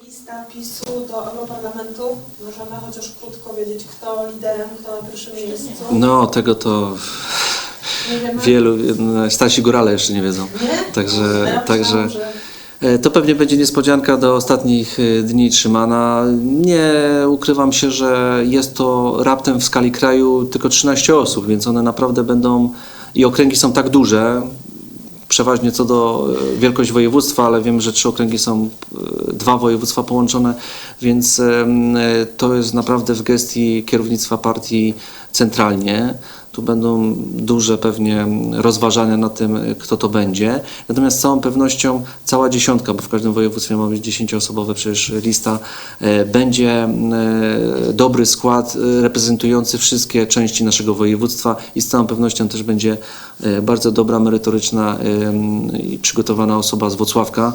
Lista PiSu do Europarlamentu. Możemy chociaż krótko wiedzieć, kto liderem, kto na pierwszym miejscu. No, tego to Nie wiemy. wielu, no, starsi górale jeszcze nie wiedzą. Nie? Także, Ja także myślałam, że- e, to pewnie będzie niespodzianka do ostatnich e, dni trzymana. Nie ukrywam się, że jest to raptem w skali kraju tylko 13 osób, więc one naprawdę będą i okręgi są tak duże, przeważnie co do e, wielkość województwa, ale wiem, że trzy okręgi są e, dwa województwa połączone, więc e, to jest naprawdę w gestii kierownictwa partii centralnie. Tu będą duże pewnie rozważania na tym, kto to będzie. Natomiast z całą pewnością cała dziesiątka, bo w każdym województwie ma być dziesięcioosobowa przecież lista, e, będzie e, dobry skład e, reprezentujący wszystkie części naszego województwa i z całą pewnością też będzie bardzo dobra, merytoryczna i przygotowana osoba z Włocławka.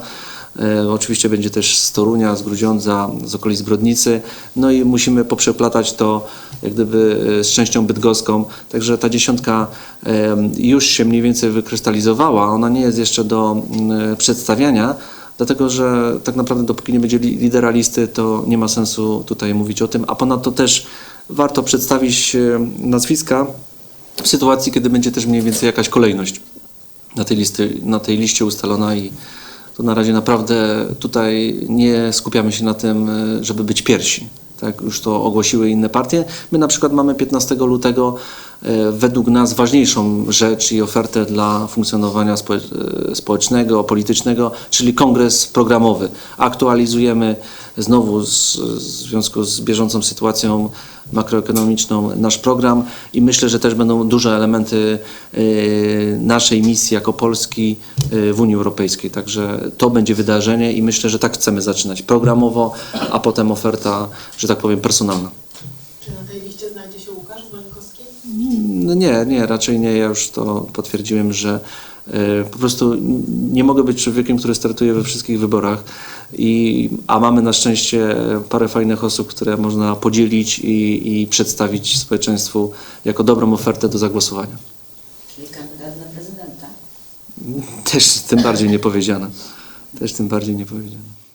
E, Oczywiście będzie też z Torunia, z Grudziądza, z okolic Brodnicy. No i musimy poprzeplatać to jak gdyby e, z częścią bydgoską. Także ta dziesiątka już się mniej więcej wykrystalizowała. Ona nie jest jeszcze do mm, przedstawiania, dlatego że tak naprawdę dopóki nie będzie li- lidera listy, to nie ma sensu tutaj mówić o tym. A ponadto też warto przedstawić e, nazwiska w sytuacji, kiedy będzie też mniej więcej jakaś kolejność na tej, listy, na tej liście ustalona i to na razie naprawdę tutaj nie skupiamy się na tym, e, żeby być pierwsi. Tak, już to ogłosiły inne partie. My na przykład mamy 15 lutego według nas ważniejszą rzecz i ofertę dla funkcjonowania e, społecznego, politycznego, czyli kongres programowy. Aktualizujemy znowu z, w związku z bieżącą sytuacją makroekonomiczną nasz program i myślę, że też będą duże elementy e, naszej misji jako Polski e, w Unii Europejskiej. Także to będzie wydarzenie i myślę, że tak chcemy zaczynać programowo, a potem oferta, że tak powiem, personalna. Czy na tej liście znajdzie się Łukasz Bańkowski? No nie, nie, raczej nie. Ja już to potwierdziłem, że e, po prostu nie mogę być człowiekiem, który startuje we wszystkich wyborach, i, a mamy na szczęście parę fajnych osób, które można podzielić i, i przedstawić społeczeństwu jako dobrą ofertę do zagłosowania. Czyli kandydat na prezydenta. Też tym bardziej nie powiedziane. Też tym bardziej nie powiedziane.